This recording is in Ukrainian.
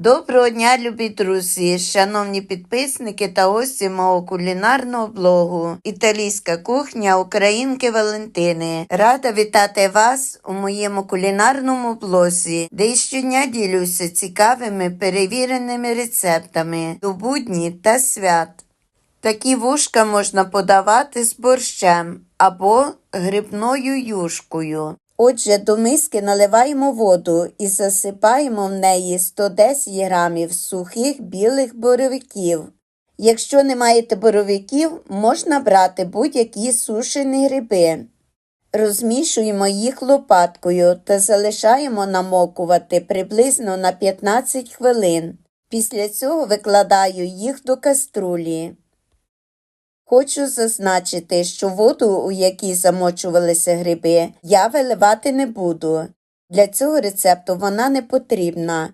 Доброго дня, любі друзі, шановні підписники та гості мого кулінарного блогу Італійська кухня Українки Валентини. Рада вітати вас у моєму кулінарному блозі, де щодня ділюся цікавими перевіреними рецептами до будні та свят. Такі вушка можна подавати з борщем або грибною юшкою. Отже, до миски наливаємо воду і засипаємо в неї 110 грамів сухих білих боровиків. Якщо не маєте боровиків, можна брати будь-які сушені гриби. Розмішуємо їх лопаткою та залишаємо намокувати приблизно на 15 хвилин. Після цього викладаю їх до каструлі. Хочу зазначити, що воду, у якій замочувалися гриби, я виливати не буду. Для цього рецепту вона не потрібна.